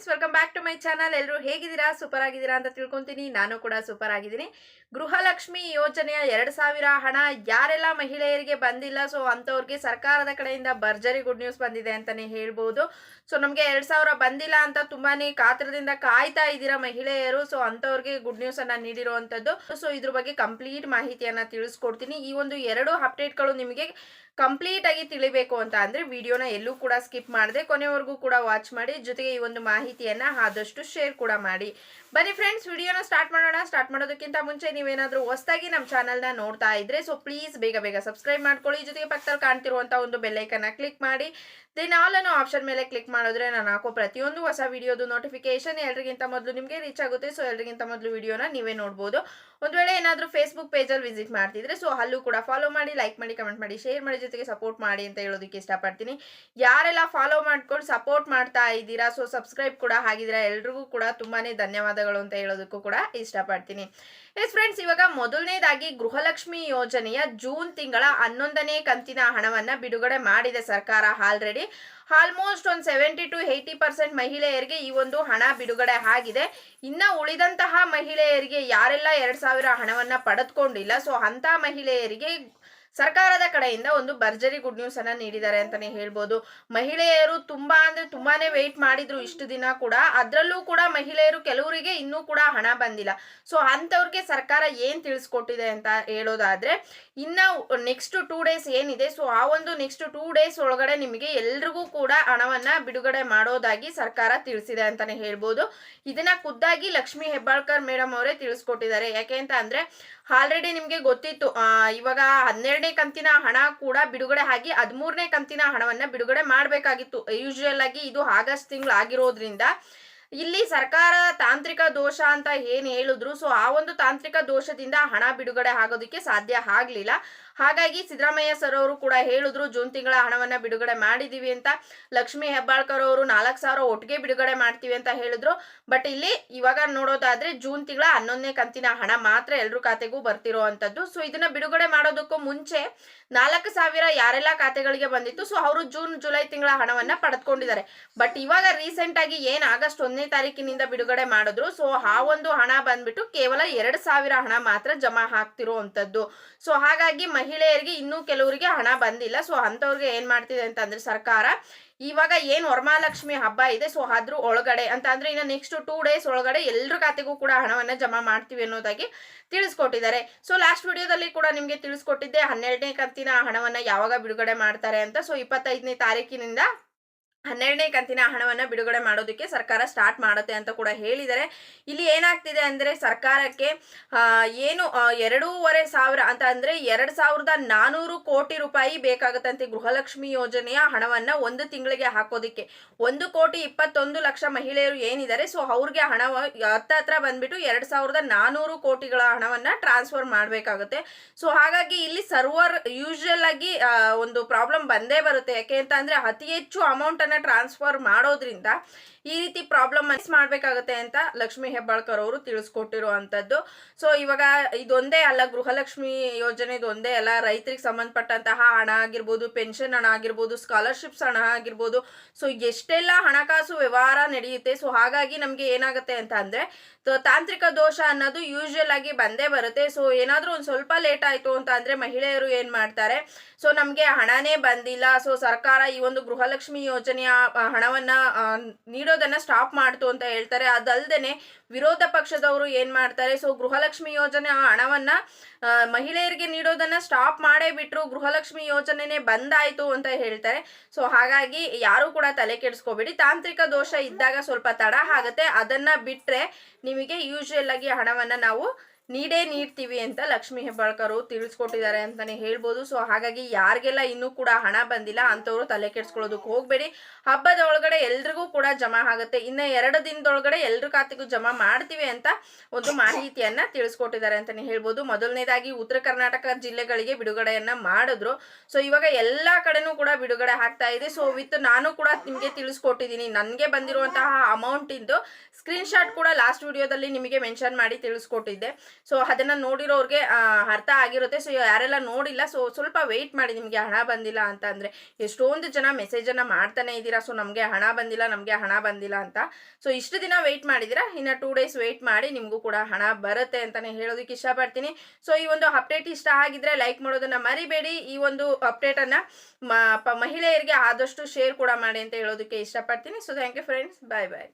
Friends, welcome back to my channel. ಎಲ್ಲರೂ ಹೇಗಿದ್ದೀರಾ? Super ಆಗಿದ್ದೀರಾ ಅಂತ ತಿಳ್ಕೊಂತೀನಿ. ನಾನು ಕೂಡ ಸೂಪರ್ ಆಗಿದ್ದೀನಿ. ಗೃಹಲಕ್ಷ್ಮಿ ಯೋಜನೆಯ ಎರಡು ಸಾವಿರ ಹಣ ಯಾರೆಲ್ಲ ಮಹಿಳೆಯರಿಗೆ ಬಂದಿಲ್ಲ, ಸೊ ಅಂಥವ್ರಿಗೆ ಸರ್ಕಾರದ ಕಡೆಯಿಂದ ಭರ್ಜರಿ ಗುಡ್ ನ್ಯೂಸ್ ಬಂದಿದೆ ಅಂತಲೇ ಹೇಳ್ಬೋದು. ಸೊ ನಮಗೆ ಎರಡು ಸಾವಿರ ಬಂದಿಲ್ಲ ಅಂತ ತುಂಬಾ ಕಾತರದಿಂದ ಕಾಯ್ತಾ ಇದ್ದೀರಾ ಮಹಿಳೆಯರು? ಸೊ ಅಂಥವ್ರಿಗೆ ಗುಡ್ ನ್ಯೂಸನ್ನು ನೀಡಿರುವಂಥದ್ದು. ಸೊ ಇದ್ರ ಬಗ್ಗೆ ಕಂಪ್ಲೀಟ್ ಮಾಹಿತಿಯನ್ನು ತಿಳಿಸ್ಕೊಡ್ತೀನಿ. ಈ ಒಂದು ಎರಡು ಅಪ್ಡೇಟ್ಗಳು ನಿಮಗೆ ಕಂಪ್ಲೀಟ್ ಆಗಿ ತಿಳಿಬೇಕು ಅಂತ ಅಂದ್ರೆ ವಿಡಿಯೋನ ಎಲ್ಲೂ ಕೂಡ ಸ್ಕಿಪ್ ಮಾಡದೆ ಕೊನೆವರೆಗೂ ಕೂಡ ವಾಚ್ ಮಾಡಿ. ಜೊತೆಗೆ ಈ ಒಂದು ಮಾಹಿತಿಯನ್ನ ಆದಷ್ಟು ಶೇರ್ ಕೂಡ ಮಾಡಿ. ಬನ್ನಿ ಫ್ರೆಂಡ್ಸ್ ವಿಡಿಯೋನ ಸ್ಟಾರ್ಟ್ ಮಾಡೋಣ. ಸ್ಟಾರ್ಟ್ ಮಾಡೋದಕ್ಕಿಂತ ಮುಂಚೆ ನೀವೇನಾದ್ರೂ ಹೊಸದಾಗಿ ನಮ್ಮ ಚಾನಲ್ನ ನೋಡ್ತಾ ಇದ್ರೆ ಸೊ ಪ್ಲೀಸ್ ಬೇಗ ಬೇಗ ಸಬ್ಸ್ಕ್ರೈಬ್ ಮಾಡ್ಕೊಳ್ಳಿ. ಜೊತೆಗೆ ಪಕ್ಕದಲ್ಲಿ ಕಾಣ್ತಿರುವಂತ ಒಂದು ಬೆಲ್ಲೈಕನ್ನ ಕ್ಲಿಕ್ ಮಾಡಿ. ದೆನ್ ಆಲ್ ಆಪ್ಷನ್ ಮೇಲೆ ಕ್ಲಿಕ್ ಮಾಡಿದ್ರೆ ನಾನು ಹಾಕೋ ಪ್ರತಿಯೊಂದು ಹೊಸ ವಿಡಿಯೋದು ನೋಟಿಫಿಕೇಶನ್ ಎಲ್ರಿಗಿಂತ ಮೊದಲು ನಿಮಗೆ ರೀಚ್ ಆಗುತ್ತೆ. ಸೊ ಎಲ್ರಿಗಿಂತ ಮೊದಲು ವಿಡಿಯೋನ ನೀವೇ ನೋಡ್ಬೋದು. ಒಂದು ವೇಳೆ ಏನಾದರೂ ಫೇಸ್ಬುಕ್ ಪೇಜಲ್ಲಿ ವಿಸಿಟ್ ಮಾಡ್ತಿದ್ರೆ ಸೊ ಅಲ್ಲೂ ಕೂಡ ಫಾಲೋ ಮಾಡಿ ಲೈಕ್ ಮಾಡಿ ಕಮೆಂಟ್ ಮಾಡಿ ಶೇರ್ ಮಾಡಿ, ಜೊತೆಗೆ ಸಪೋರ್ಟ್ ಮಾಡಿ ಅಂತ ಹೇಳೋದಕ್ಕೆ ಇಷ್ಟಪಡ್ತೀನಿ. ಯಾರೆಲ್ಲ ಫಾಲೋ ಮಾಡ್ಕೊಂಡು ಸಪೋರ್ಟ್ ಮಾಡ್ತಾ ಇದ್ದೀರಾ ಸೊ ಸಬ್ಸ್ಕ್ರೈಬ್ ಕೂಡ ಆಗಿದ್ರೆ ಎಲ್ರಿಗೂ ಕೂಡ ತುಂಬಾನೇ ಧನ್ಯವಾದಗಳು ಅಂತ ಹೇಳೋದಕ್ಕೂ ಕೂಡ ಇಷ್ಟಪಡ್ತೀನಿ. ಎಸ್ ಫ್ರೆಂಡ್ಸ್ ಇವಾಗ ಮೊದಲನೇದಾಗಿ ಗೃಹಲಕ್ಷ್ಮಿ ಯೋಜನೆಯ ಜೂನ್ ತಿಂಗಳ ಹನ್ನೊಂದನೇ ಕಂತಿನ ಹಣವನ್ನ ಬಿಡುಗಡೆ ಮಾಡಿದೆ ಸರ್ಕಾರ ಆಲ್ರೆಡಿ ಆಲ್ಮೋಸ್ಟ್ ಒಂದು ಸೆವೆಂಟಿ ಟು ಏಯ್ಟಿ ಪರ್ಸೆಂಟ್ ಮಹಿಳೆಯರಿಗೆ ಈ ಒಂದು ಹಣ ಬಿಡುಗಡೆ ಆಗಿದೆ. ಇನ್ನ ಉಳಿದಂತಹ ಮಹಿಳೆಯರಿಗೆ ಯಾರೆಲ್ಲ ಎರಡ್ ಸಾವಿರ ಹಣವನ್ನ ಪಡೆದುಕೊಂಡಿಲ್ಲ ಸೊ ಅಂತ ಮಹಿಳೆಯರಿಗೆ ಸರ್ಕಾರದ ಕಡೆಯಿಂದ ಒಂದು ಭರ್ಜರಿ ಗುಡ್ ನ್ಯೂಸ್ ಅನ್ನ ನೀಡಿದ್ದಾರೆ ಅಂತಾನೆ ಹೇಳ್ಬೋದು. ಮಹಿಳೆಯರು ತುಂಬಾ ಅಂದ್ರೆ ತುಂಬಾನೇ ವೆಯ್ಟ್ ಮಾಡಿದ್ರು ಇಷ್ಟು ದಿನ ಕೂಡ. ಅದ್ರಲ್ಲೂ ಕೂಡ ಮಹಿಳೆಯರು ಕೆಲವರಿಗೆ ಇನ್ನೂ ಕೂಡ ಹಣ ಬಂದಿಲ್ಲ. ಸೊ ಅಂಥವ್ರಿಗೆ ಸರ್ಕಾರ ಏನ್ ತಿಳಿಸ್ಕೊಟ್ಟಿದೆ ಅಂತ ಹೇಳೋದಾದ್ರೆ, ಇನ್ನ ನೆಕ್ಸ್ಟ್ ಟೂ ಡೇಸ್ ಏನಿದೆ ಸೊ ಆ ಒಂದು ನೆಕ್ಸ್ಟ್ ಟೂ ಡೇಸ್ ಒಳಗಡೆ ನಿಮಗೆ ಎಲ್ರಿಗೂ ಕೂಡ ಹಣವನ್ನ ಬಿಡುಗಡೆ ಮಾಡೋದಾಗಿ ಸರ್ಕಾರ ತಿಳಿಸಿದೆ ಅಂತಾನೆ ಹೇಳ್ಬೋದು. ಇದನ್ನ ಖುದ್ದಾಗಿ ಲಕ್ಷ್ಮಿ ಹೆಬ್ಬಾಳ್ಕರ್ ಮೇಡಮ್ ಅವರೇ ತಿಳಿಸ್ಕೊಟ್ಟಿದ್ದಾರೆ. ಯಾಕೆ ಅಂತ ಅಂದ್ರೆ ಆಲ್ರೆಡಿ ನಿಮ್ಗೆ ಗೊತ್ತಿತ್ತು ಇವಾಗ ಇವಾಗ ಹನ್ನೆರಡನೇ ಕಂತಿನ ಹಣ ಕೂಡ ಬಿಡುಗಡೆ ಆಗಿ ಹದಿಮೂರನೇ ಕಂತಿನ ಹಣವನ್ನ ಬಿಡುಗಡೆ ಮಾಡಬೇಕಾಗಿತ್ತು. ಯೂಶುವಲ್ ಆಗಿ ಇದು ಆಗಸ್ಟ್ ತಿಂಗಳು ಆಗಿರೋದ್ರಿಂದ ಇಲ್ಲಿ ಸರ್ಕಾರ ತಾಂತ್ರಿಕ ದೋಷ ಅಂತ ಏನ್ ಹೇಳಿದ್ರು ಸೊ ಆ ಒಂದು ತಾಂತ್ರಿಕ ದೋಷದಿಂದ ಹಣ ಬಿಡುಗಡೆ ಆಗೋದಕ್ಕೆ ಸಾಧ್ಯ ಆಗ್ಲಿಲ್ಲ. ಹಾಗಾಗಿ ಸಿದ್ದರಾಮಯ್ಯ ಸರ್ ಅವರು ಕೂಡ ಹೇಳಿದ್ರು, ಜೂನ್ ತಿಂಗಳ ಹಣವನ್ನ ಬಿಡುಗಡೆ ಮಾಡಿದೀವಿ ಅಂತ. ಲಕ್ಷ್ಮಿ ಹೆಬ್ಬಾಳ್ಕರ್ ಅವರು ನಾಲ್ಕು ಸಾವಿರ ಒಟ್ಟಿಗೆ ಬಿಡುಗಡೆ ಮಾಡ್ತೀವಿ ಅಂತ ಹೇಳಿದ್ರು. ಬಟ್ ಇಲ್ಲಿ ಇವಾಗ ನೋಡೋದಾದ್ರೆ ಜೂನ್ ತಿಂಗಳ ಹನ್ನೊಂದನೇ ಕಂತಿನ ಹಣ ಮಾತ್ರ ಎಲ್ರ ಖಾತೆಗೂ ಬರ್ತಿರೋ ಅಂತದ್ದು ಸೊ ಇದನ್ನ ಬಿಡುಗಡೆ ಮಾಡೋದಕ್ಕೂ ಮುಂಚೆ ನಾಲ್ಕು ಸಾವಿರ ಯಾರೆಲ್ಲ ಖಾತೆಗಳಿಗೆ ಬಂದಿತ್ತು ಸೊ ಅವರು ಜೂನ್, ಜುಲೈ ತಿಂಗಳ ಹಣವನ್ನ ಪಡೆದುಕೊಂಡಿದ್ದಾರೆ. ಬಟ್ ಇವಾಗ ರೀಸೆಂಟ್ ಆಗಿ ಏನ್ ಆಗಸ್ಟ್ ಒಂದನೇ ತಾರೀಕಿನಿಂದ ಬಿಡುಗಡೆ ಮಾಡಿದ್ರು ಸೊ ಆ ಒಂದು ಹಣ ಬಂದ್ಬಿಟ್ಟು ಕೇವಲ ಎರಡು ಸಾವಿರ ಹಣ ಮಾತ್ರ ಜಮಾ ಆಗ್ತಿರುವಂತದ್ದು ಸೊ ಹಾಗಾಗಿ ಮಹಿಳೆಯರಿಗೆ ಇನ್ನೂ ಕೆಲವರಿಗೆ ಹಣ ಬಂದಿಲ್ಲ. ಸೊ ಅಂಥವ್ರಿಗೆ ಏನು ಮಾಡ್ತಿದೆ ಅಂತಂದ್ರೆ ಸರ್ಕಾರ, ಇವಾಗ ಏನು ವರಮಹಾಲಕ್ಷ್ಮಿ ಹಬ್ಬ ಇದೆ ಸೊ ಅದ್ರ ಒಳಗಡೆ ಅಂತ ಅಂದ್ರೆ ಇನ್ನು ನೆಕ್ಸ್ಟ್ ಟೂ ಡೇಸ್ ಒಳಗಡೆ ಎಲ್ಲರ ಖಾತೆಗೂ ಕೂಡ ಹಣವನ್ನ ಜಮಾ ಮಾಡ್ತೀವಿ ಅನ್ನೋದಾಗಿ ತಿಳಿಸ್ಕೊಟ್ಟಿದ್ದಾರೆ. ಸೊ ಲಾಸ್ಟ್ ವಿಡಿಯೋದಲ್ಲಿ ಕೂಡ ನಿಮಗೆ ತಿಳಿಸ್ಕೊಟ್ಟಿದ್ದೆ ಹನ್ನೆರಡನೇ ಕಂತಿನ ಹಣವನ್ನ ಯಾವಾಗ ಬಿಡುಗಡೆ ಮಾಡ್ತಾರೆ ಅಂತ. ಸೊ ಇಪ್ಪತ್ತೈದನೇ ತಾರೀಕಿನಿಂದ ಹನ್ನೆರಡನೇ ಕಂತಿನ ಹಣವನ್ನು ಬಿಡುಗಡೆ ಮಾಡೋದಕ್ಕೆ ಸರ್ಕಾರ ಸ್ಟಾರ್ಟ್ ಮಾಡುತ್ತೆ ಅಂತ ಕೂಡ ಹೇಳಿದ್ದಾರೆ. ಇಲ್ಲಿ ಏನಾಗ್ತಿದೆ ಅಂದರೆ ಸರ್ಕಾರಕ್ಕೆ ಏನು ಎರಡೂವರೆ ಸಾವಿರ ಅಂತ ಅಂದರೆ ಎರಡು ಸಾವಿರದ ನಾನೂರು ಕೋಟಿ ರೂಪಾಯಿ ಬೇಕಾಗುತ್ತಂತೆ ಗೃಹಲಕ್ಷ್ಮಿ ಯೋಜನೆಯ ಹಣವನ್ನು ಒಂದು ತಿಂಗಳಿಗೆ ಹಾಕೋದಕ್ಕೆ. ಒಂದು ಕೋಟಿ ಇಪ್ಪತ್ತೊಂದು ಲಕ್ಷ ಮಹಿಳೆಯರು ಏನಿದ್ದಾರೆ ಸೊ ಅವ್ರಿಗೆ ಹಣ ಹತ್ತ ಹತ್ರ ಬಂದ್ಬಿಟ್ಟು ಎರಡು ಸಾವಿರದ ನಾನೂರು ಕೋಟಿಗಳ ಹಣವನ್ನು ಟ್ರಾನ್ಸ್ಫರ್ ಮಾಡಬೇಕಾಗುತ್ತೆ. ಸೊ ಹಾಗಾಗಿ ಇಲ್ಲಿ ಸರ್ವರ್ ಯೂಶುವಲ್ ಆಗಿ ಒಂದು ಪ್ರಾಬ್ಲಮ್ ಬಂದೇ ಬರುತ್ತೆ. ಯಾಕೆ ಅಂತ ಅಂದರೆ ಅತಿ ಹೆಚ್ಚು ಅಮೌಂಟ್ ಟ್ರಾನ್ಸ್ಫರ್ ಮಾಡೋದ್ರಿಂದ ಈ ರೀತಿ ಪ್ರಾಬ್ಲಮ್ ಮಿಸ್ ಮಾಡ್ಬೇಕಾಗತ್ತೆ ಅಂತ ಲಕ್ಷ್ಮಿ ಹೆಬ್ಬಾಳ್ಕರ್ ಅವರು ತಿಳಿಸ್ಕೊಟ್ಟಿರುವಂಥದ್ದು ಸೊ ಇವಾಗ ಇದೊಂದೇ ಅಲ್ಲ, ಗೃಹಲಕ್ಷ್ಮಿ ಯೋಜನೆ ಇದೊಂದೇ ಅಲ್ಲ. ರೈತರಿಗೆ ಸಂಬಂಧಪಟ್ಟಂತಹ ಹಣ ಆಗಿರ್ಬೋದು ಪೆನ್ಷನ್ ಹಣ ಆಗಿರ್ಬೋದು ಸ್ಕಾಲರ್ಶಿಪ್ಸ್ ಹಣ ಆಗಿರ್ಬೋದು. ಸೊ ಎಷ್ಟೆಲ್ಲ ಹಣಕಾಸು ವ್ಯವಹಾರ ನಡೆಯುತ್ತೆ? ಸೊ ಹಾಗಾಗಿ ನಮಗೆ ಏನಾಗುತ್ತೆ ಅಂತ ಅಂದರೆ ತಾಂತ್ರಿಕ ದೋಷ ಅನ್ನೋದು ಯೂಶುವಲ್ ಆಗಿ ಬಂದೇ ಬರುತ್ತೆ. ಸೊ ಏನಾದರೂ ಒಂದು ಸ್ವಲ್ಪ ಲೇಟ್ ಆಯ್ತು ಅಂತ ಅಂದರೆ ಮಹಿಳೆಯರು ಏನು ಮಾಡ್ತಾರೆ? ಸೊ ನಮಗೆ ಹಣನೇ ಬಂದಿಲ್ಲ. ಸೊ ಸರ್ಕಾರ ಈ ಒಂದು ಗೃಹಲಕ್ಷ್ಮಿ ಯೋಜನೆಯ ಹಣವನ್ನ ನೀಡೋದನ್ನ ಸ್ಟಾಪ್ ಮಾಡ್ತು ಅಂತ ಹೇಳ್ತಾರೆ. ಅದಲ್ದೇನೆ ವಿರೋಧ ಪಕ್ಷದವರು ಏನ್ ಮಾಡ್ತಾರೆ? ಸೊ ಗೃಹಲಕ್ಷ್ಮಿ ಯೋಜನೆ ಹಣವನ್ನ ಆ, ಮಹಿಳೆಯರಿಗೆ ನೀಡೋದನ್ನ ಸ್ಟಾಪ್ ಮಾಡೇ ಬಿಟ್ರು ಗೃಹಲಕ್ಷ್ಮಿ ಯೋಜನೆನೇ ಬಂದಾಯ್ತು ಅಂತ ಹೇಳ್ತಾರೆ. ಸೊ ಹಾಗಾಗಿ ಯಾರು ಕೂಡ ತಲೆ ಕೆಡಿಸ್ಕೋಬೇಡಿ. ತಾಂತ್ರಿಕ ದೋಷ ಇದ್ದಾಗ ಸ್ವಲ್ಪ ತಡ ಆಗುತ್ತೆ. ಅದನ್ನ ಬಿಟ್ರೆ ನಿಮಗೆ ಯೂಶುವಲ್ ಆಗಿ ಹಣವನ್ನ ನಾವು ನೀಡೇ ನೀಡ್ತೀವಿ ಅಂತ ಲಕ್ಷ್ಮಿ ಹೆಬ್ಬಾಳ್ಕರು ತಿಳಿಸ್ಕೊಟ್ಟಿದ್ದಾರೆ ಅಂತಾನೆ ಹೇಳ್ಬೋದು. ಸೊ ಹಾಗಾಗಿ ಯಾರಿಗೆಲ್ಲ ಇನ್ನೂ ಕೂಡ ಹಣ ಬಂದಿಲ್ಲ ಅಂಥವ್ರು ತಲೆ ಕೆಡ್ಸ್ಕೊಳ್ಳೋದಕ್ಕೆ ಹೋಗಬೇಡಿ. ಹಬ್ಬದ ಒಳಗಡೆ ಎಲ್ರಿಗೂ ಕೂಡ ಜಮಾ ಆಗುತ್ತೆ. ಇನ್ನು ಎರಡು ದಿನದೊಳಗಡೆ ಎಲ್ರ ಖಾತೆಗೂ ಜಮಾ ಮಾಡ್ತೀವಿ ಅಂತ ಒಂದು ಮಾಹಿತಿಯನ್ನ ತಿಳಿಸ್ಕೊಟ್ಟಿದ್ದಾರೆ ಅಂತಾನೆ ಹೇಳ್ಬೋದು. ಮೊದಲನೇದಾಗಿ ಉತ್ತರ ಕರ್ನಾಟಕ ಜಿಲ್ಲೆಗಳಿಗೆ ಬಿಡುಗಡೆಯನ್ನ ಮಾಡಿದ್ರು. ಸೊ ಇವಾಗ ಎಲ್ಲಾ ಕಡೆನೂ ಕೂಡ ಬಿಡುಗಡೆ ಆಗ್ತಾ ಇದೆ. ಸೊ ವಿತ್ ನಾನು ಕೂಡ ನಿಮಗೆ ತಿಳಿಸ್ಕೊಟ್ಟಿದ್ದೀನಿ. ನನಗೆ ಬಂದಿರುವಂತಹ ಅಮೌಂಟ್ ಸ್ಕ್ರೀನ್ಶಾಟ್ ಕೂಡ ಲಾಸ್ಟ್ ವಿಡಿಯೋದಲ್ಲಿ ನಿಮಗೆ ಮೆನ್ಷನ್ ಮಾಡಿ ತಿಳಿಸ್ಕೊಟ್ಟಿದ್ದೆ. ಸೊ ಅದನ್ನು ನೋಡಿರೋರಿಗೆ ಅರ್ಥ ಆಗಿರುತ್ತೆ. ಸೊ ಯಾರೆಲ್ಲ ನೋಡಿಲ್ಲ, ಸೊ, ಸ್ವಲ್ಪ ವೆಯ್ಟ್ ಮಾಡಿ, ನಿಮಗೆ ಹಣ ಬಂದಿಲ್ಲ ಅಂತ ಅಂದರೆ ಎಷ್ಟೊಂದು ಜನ ಮೆಸೇಜನ್ನು ಮಾಡ್ತಾನೆ ಇದ್ದೀರಾ? ಸೊ ನಮಗೆ ಹಣ ಬಂದಿಲ್ಲ, ನಮಗೆ ಹಣ ಬಂದಿಲ್ಲ ಅಂತ. ಸೊ ಇಷ್ಟು ದಿನ ವೆಯ್ಟ್ ಮಾಡಿದ್ದೀರಾ? ಇನ್ನು ಟೂ ಡೇಸ್ ವೆಯ್ಟ್ ಮಾಡಿ, ನಿಮಗೂ ಕೂಡ ಹಣ ಬರುತ್ತೆ ಅಂತಲೇ ಹೇಳೋದಕ್ಕೆ ಇಷ್ಟಪಡ್ತೀನಿ. ಸೊ ಈ ಒಂದು ಅಪ್ಡೇಟ್ ಇಷ್ಟ ಆಗಿದ್ರೆ ಲೈಕ್ ಮಾಡೋದನ್ನ ಮರಿಬೇಡಿ. ಈ ಒಂದು ಅಪ್ಡೇಟನ್ನು ಮಹಿಳೆಯರಿಗೆ ಆದಷ್ಟು ಶೇರ್ ಕೂಡ ಮಾಡಿ ಅಂತ ಹೇಳೋದಕ್ಕೆ ಇಷ್ಟಪಡ್ತೀನಿ. So thank you friends bye bye